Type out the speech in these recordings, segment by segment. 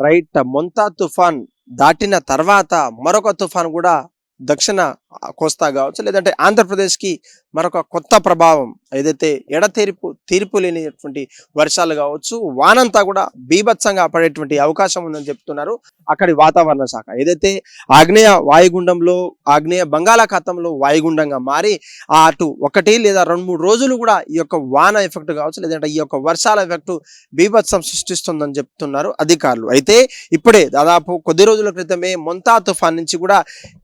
Right Montha తుఫాన్ దాటిన తర్వాత మరొక తుఫాన్ కూడా దక్షిణ కోస్తా కావచ్చు లేదంటే ఆంధ్రప్రదేశ్కి మరొక కొత్త ప్రభావం ఏదైతే ఎడతెరిపు తీర్పు లేనిటువంటి వర్షాలు కావచ్చు వానంతా కూడా బీభత్సంగా పడేటువంటి అవకాశం ఉందని చెప్తున్నారు అక్కడి వాతావరణ శాఖ. ఏదైతే ఆగ్నేయ వాయుగుండంలో ఆగ్నేయ బంగాళాఖాతంలో వాయుగుండంగా మారి ఆ అటు ఒకటి లేదా రెండు మూడు రోజులు కూడా ఈ యొక్క వాన ఎఫెక్ట్ కావచ్చు లేదంటే ఈ యొక్క వర్షాల ఎఫెక్ట్ బీభత్సం సృష్టిస్తుందని చెప్తున్నారు అధికారులు. అయితే ఇప్పుడే దాదాపు కొద్ది రోజుల క్రితమే మొంతా తుఫాన్ నుంచి కూడా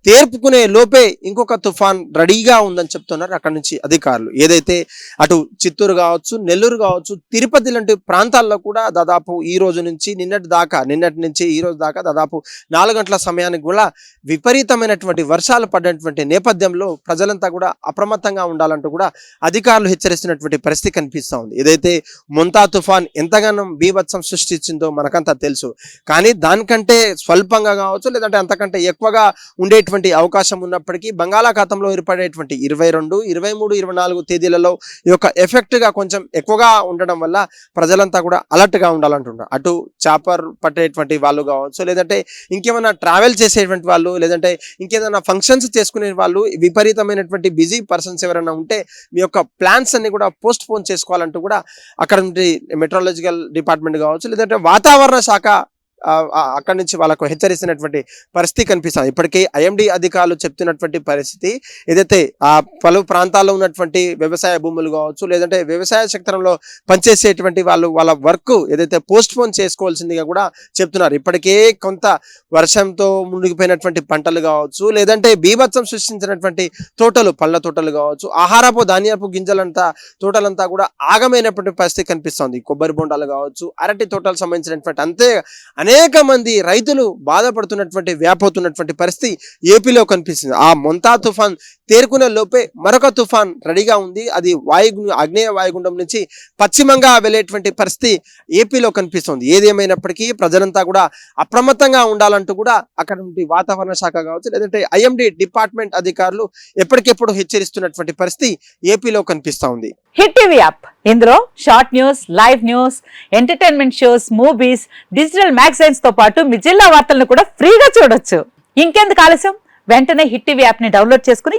తేర్పుకునే లోపే ఇంకొక తుఫాన్ రెడీగా ఉందని చెప్తున్నారు అక్కడ నుంచి అధికారులు. ఏదైతే అటు చిత్తూరు కావచ్చు నెల్లూరు కావచ్చు తిరుపతి లాంటి ప్రాంతాల్లో కూడా దాదాపు ఈ రోజు నుంచి నిన్నటి దాకా నిన్నటి నుంచి ఈ రోజు దాకా దాదాపు నాలుగు గంటల సమయానికి కూడా విపరీతమైనటువంటి వర్షాలు పడినటువంటి నేపథ్యంలో ప్రజలంతా కూడా అప్రమత్తంగా ఉండాలంటూ కూడా అధికారులు హెచ్చరిస్తున్నటువంటి పరిస్థితి కనిపిస్తూ ఉంది. ఏదైతే ముంతా తుఫాన్ ఎంతగానో బీభత్సం సృష్టించిందో మనకంతా తెలుసు. కానీ దానికంటే స్వల్పంగా కావచ్చు లేదంటే అంతకంటే ఎక్కువగా ఉండేటువంటి అవకాశం ఉన్నప్పటికీ బంగాళాఖాతంలో ఏర్పడేటువంటి ఇరవై రెండు ఇరవై మూడు ఇరవై నాలుగు తేదీలలో ఈ యొక్క ఎఫెక్ట్గా కొంచెం ఎక్కువగా ఉండడం వల్ల ప్రజలంతా కూడా అలర్ట్గా ఉండాలంటున్నారు. అటు చాపర్ పట్టేటువంటి వాళ్ళు కావచ్చు లేదంటే ఇంకేమైనా ట్రావెల్ చేసేటువంటి వాళ్ళు లేదంటే ఇంకేదైనా ఫంక్షన్స్ చేసుకునే వాళ్ళు విపరీతమైనటువంటి బిజీ పర్సన్స్ ఎవరైనా ఉంటే మీ యొక్క ప్లాన్స్ అన్ని కూడా పోస్ట్ పోన్ చేసుకోవాలంటూ కూడా అక్కడ మెట్రాలజికల్ డిపార్ట్మెంట్ కావచ్చు లేదంటే వాతావరణ శాఖ అక్కడి నుంచి వాళ్ళకు హెచ్చరిస్తున్నటువంటి పరిస్థితి కనిపిస్తుంది. ఇప్పటికే ఐఎండి అధికారులు చెప్తున్నటువంటి పరిస్థితి ఏదైతే ఆ పలు ప్రాంతాల్లో ఉన్నటువంటి వ్యవసాయ భూములు కావచ్చు లేదంటే వ్యవసాయ క్షేత్రంలో పనిచేసేటువంటి వాళ్ళు వాళ్ళ వర్క్ ఏదైతే పోస్ట్ పోన్ చేసుకోవాల్సిందిగా కూడా చెప్తున్నారు. ఇప్పటికే కొంత వర్షంతో మునిగిపోయినటువంటి పంటలు కావచ్చు లేదంటే బీభత్సం సృష్టించినటువంటి తోటలు పళ్ళ తోటలు కావచ్చు ఆహారపు ధాన్యపు గింజలంతా తోటలంతా కూడా ఆగమైనటువంటి పరిస్థితి కనిపిస్తుంది. కొబ్బరి బొండాలు కావచ్చు అరటి తోటలకు సంబంధించినటువంటి అంతే అనేక మంది రైతులు బాధపడుతున్నటువంటి వ్యాపోతున్నటువంటి పరిస్థితి ఏపీలో కనిపిస్తుంది. ఆ మొంతా తుఫాన్ తేరుకునే లోపే మరొక తుఫాన్ రెడీగా ఉంది. అది వాయు ఆగ్నేయ వాయుగుండం నుంచి పశ్చిమంగా వెళ్ళేటువంటి పరిస్థితి ఏపీలో కనిపిస్తుంది. ఏదేమైనప్పటికీ ప్రజలంతా కూడా అప్రమత్తంగా ఉండాలంటూ కూడా అక్కడ నుండి వాతావరణ శాఖ కావచ్చు లేదంటే ఐఎండి డిపార్ట్మెంట్ అధికారులు ఎప్పటికెప్పుడు హెచ్చరిస్తున్నటువంటి పరిస్థితి ఏపీలో కనిపిస్తా ఉంది హిట్ టీవీ యాప్. ఇందులో short news live news entertainment shows movies digital మ్యాగజైన్స్తో పాటు మీ జిల్లా వార్తలను కూడా ఫ్రీగా చూడొచ్చు. ఇంకెందుకు ఆలస్యం? వెంటనే హిట్ టీవీ యాప్ని డౌన్లోడ్ చేసుకుని